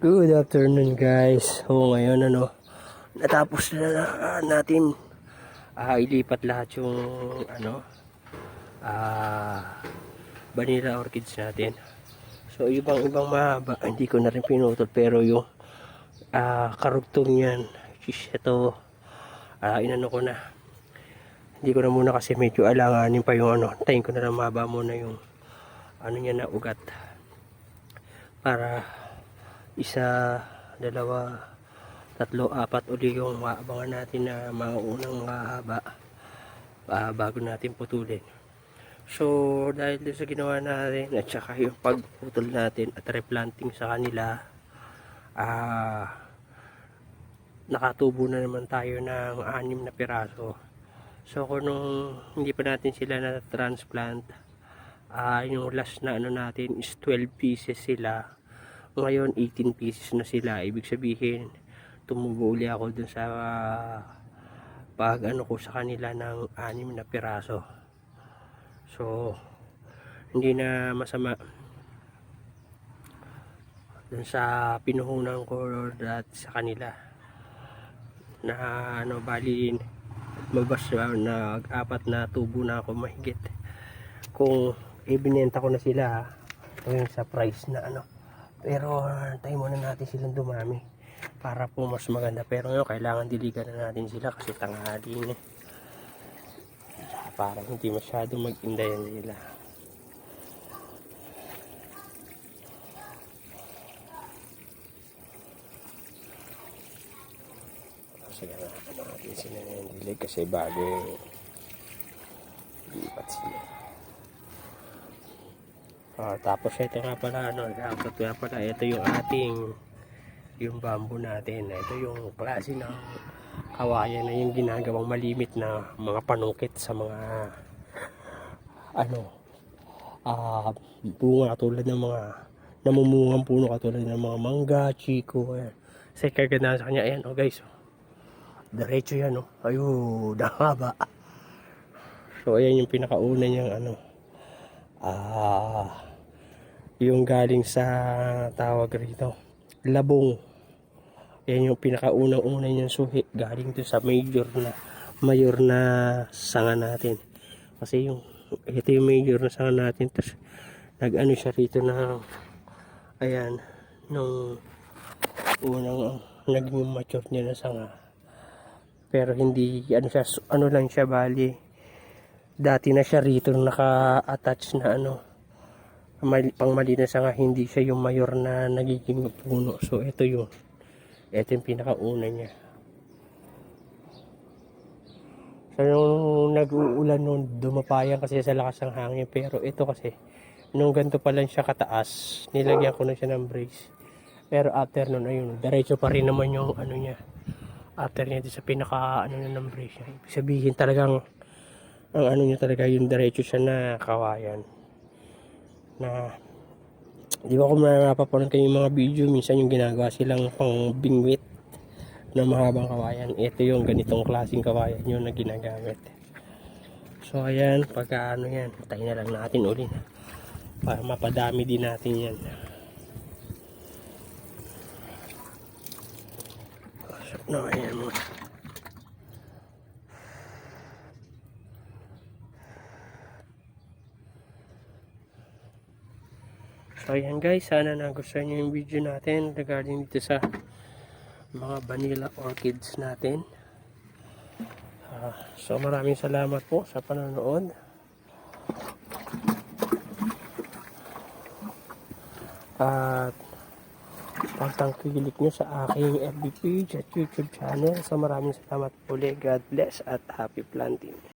Good afternoon guys. So ngayon ano, natapos na na- natin ah, ilipat lahat yung ano ah vanilla orchids natin. So ibang ibang mahaba, hindi ko na rin pinutol pero yung ah karugtong niyan, ito ah inano ko na. Hindi ko na muna kasi medyo alanganin pa yung ano, tayin ko na lang mahaba muna yung ano niya na ugat para isa, dalawa, tatlo, apat uli yung maabangan natin na maunang mahaba ah, bago natin putulin. So, dahil sa ginawa natin at saka yung pagputol natin at replanting sa kanila, ah, nakatubo na naman tayo ng anim na piraso. So, kung hindi pa natin sila na-transplant, ah, yung last na ano natin is 12 pieces sila ngayon 18 pieces na sila. Ibig sabihin tumubo uli ako dun sa ah, pag ano ko sa kanila ng anim na piraso. So hindi na masama. Dun sa pinuhunan ko at sa kanila. Na ano bali mabas na apat na tubo na ako mahigit. Kung ibinenta ko na sila yung sa price na ano pero tayo muna natin silang dumami para po mas maganda. Pero ngayon kailangan diligan na natin sila kasi tanghali na para hindi masyado mag-indayan sila sige na natin sila ng dilig kasi bago lipat sila Ah, tapos ito nga pala ano, dapat nga pala ito yung ating yung bamboo natin. Ito yung klase ng kawayan na yung ginagawang malimit na mga panungkit sa mga ano ah bunga katulad ng mga namumungang puno katulad ng mga mangga, chiko. Ayan. Kasi kaganda sa kanya. Ayan, oh guys. Oh. Diretso yan, oh. Ayun, haba. So, ayan yung pinakauna niyang ano. Ah, yung galing sa tawag rito labong. Yan yung pinakaunang-una niyang suhi. Galing to sa major na mayor na sanga natin. Kasi yung ito yung major na sanga natin tapos nag ano siya rito na ayan nung unang naging mature niya na sanga. Pero hindi ano siya ano lang siya bali dati na siya rito naka-attach na ano pang malinis nga hindi siya yung mayor na nagiging puno. So ito yung ito yung pinakauna niya. So nung nag-uulan nung dumapayan kasi sa lakas ng hangin. Pero ito kasi nung ganito pa lang siya kataas nilagyan ko na siya ng brace. Pero after nun ayun diretso pa rin naman yung ano niya. After niya sa pinaka ano na ng brace niya. Ibig sabihin talagang ang ano niya talaga yung diretso siya na kawayan na di ba kung napapanood kayo yung mga video minsan yung ginagawa silang pang bingwit na mahabang kawayan. Ito yung ganitong klaseng kawayan yun na ginagamit. So ayan pagka ano yan tayo na lang natin uli na para mapadami din natin yan. So, no, ayan mo So ayan guys, sana nagustuhan nyo yung video natin regarding dito sa mga vanilla orchids natin. Ah, so maraming salamat po sa panonood. At pagtangkilik nyo sa aking FB page at YouTube channel. So maraming salamat po ulit. God bless at happy planting.